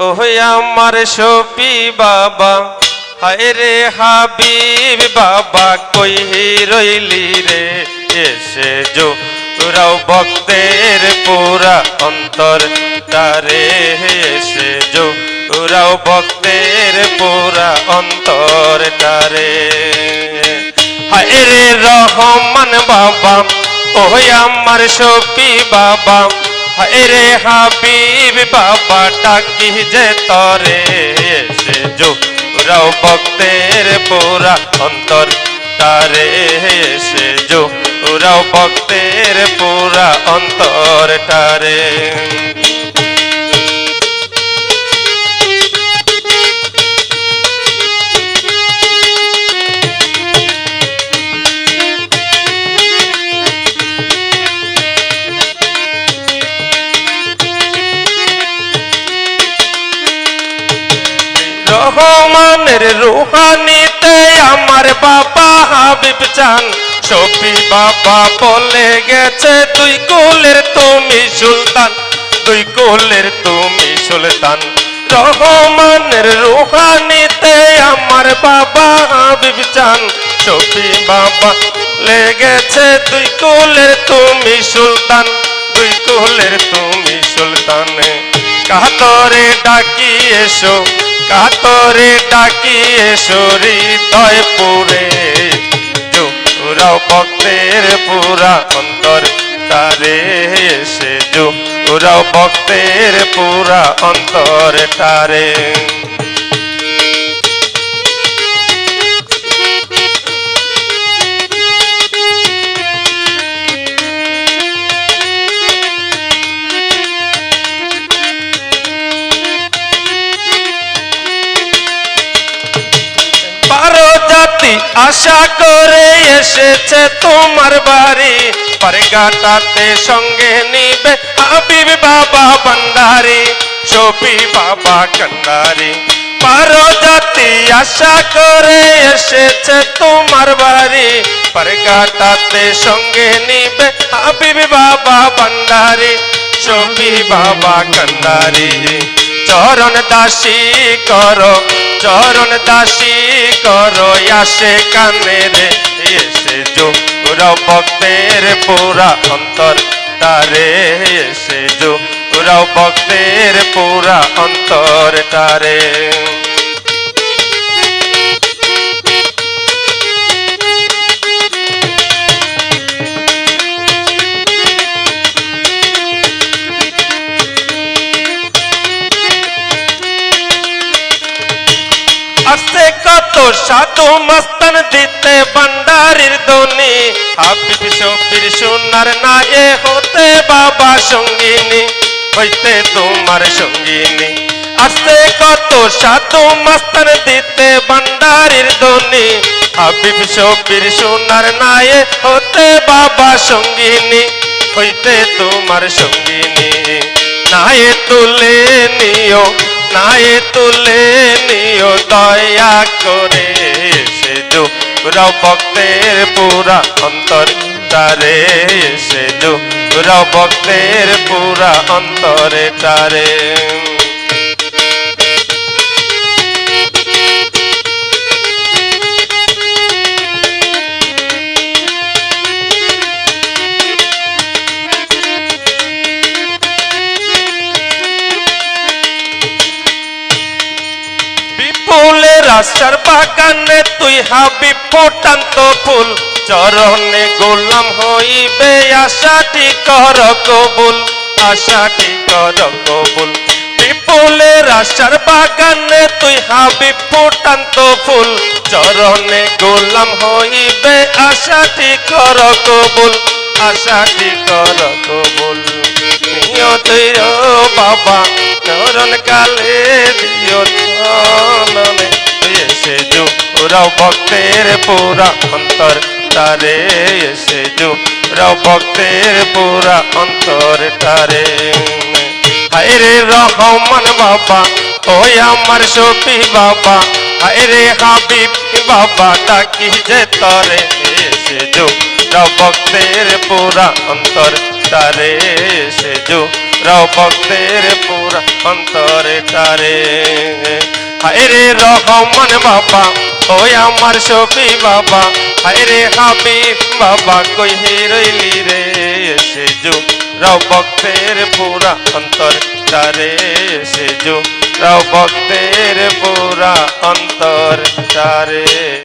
ওহে আমার সপি বাবা, হায় রে হাবিব বাবা, কই রইলি রে? এসে যো তোরাও ভক্তের পুরা অন্তর তারে এসে যো তোরাও ভক্তের পুরা অন্তর তারে হায় রে রহমান বাবা, ওহে আমার সপি বাবা রে হাবিব বাবা ডাকি যে তরে সে যো রাও ভক্তের পুরা অন্তর তারে সে যো রাও ভক্তের পুরা অন্তর তারে রহমানের রুহানিতে আমার বাবা হাবিব চান। সফি বাবা বলে গেছে তুই কোলের তুমি সুলতান তুই কোলের তুমি সুলতান। রহমানের রুহানিতে আমার বাবা হাবিব চান। সফি বাবা লেগেছে তুই কোলের তুমি সুলতান তুই কোলের তুমি সুলতানে। কাতরে ডাকি এসো কাতরে ডাকি এসো হৃদয় পুরে রাও ভক্তের পুরা অন্তর তারে সে যো রাও ভক্তের পুরা অন্তর তারে। আশা করে এসেছে তোমার বাড়ি। পারগাটাতে সঙ্গে নিবে হাবিব বাবা ভান্ডারি, শফি বাবা কান্ডারি। বারো জাতি আশা করে এসেছে তোমার বাড়ি। পারগাটাতে সঙ্গে নিবে হাবিব বাবা ভান্ডারি, শফি বাবা কান্ডারি। চরণ দাসী করো চরণ দাসী করো আসে কানে রে এসে যো ভক্তের পুরা অন্তর তারে, এসে যো ভক্তের পুরা অন্তর তারে। কত সাধু মস্তান দিতে ভান্ডারির দনি হাবিব শফির সোনার নায়ে হতে বাবা সঙ্গিনী, হইতে তোমার সঙ্গিনী। আছে কত সাধু মস্তান দিতে ভান্ডারির দনি হাবিব শফির সোনার নায়ে হতে বাবা সঙ্গিনী, হইতে তোমার সঙ্গিনী। নায়ে তুলে নিও নায়ে তুলে নিও দয়া করে সে ভক্তের পুরা অন্তর তারে সে ভক্তের পুরা অন্তরে তারে। রাস্তার বাগানে তুই হাবি ফুটান্ত ফুল। চরণে গোলাম হইবে আশাটি কর কবুল, আশাটি কর কবুল। বিপুলের রাস্তার বাগানে তুই হাবি ফুটান্ত ফুল। চরণে গোলাম হইবে আশাটি কর কবুল, আশাটি কর কবুল। নিয়ত বাবা চরণ কালে রাও ভক্তের পুরা অন্তর তারে এসে যো রাও ভক্তের পুরা অন্তর তারে। হায় রে রহমান বাবা, ওই আমার সফি বাবা। হায় রে হাবিব বাবা, ডাকি যে তরে এসে যো রাও ভক্তের পুরা অন্তর তারে এসে যো রাও ভক্তের পুরা অন্তরে তারে। হায়রে রহমান বাবা ওই আমার সফি বাবা। হায়রে হাবিব বাবা, কই রইলি রে সে যু রাও ভক্তের পুরা অন্তর তারে সে যু রাও ভক্তের পুরা অন্তর তারে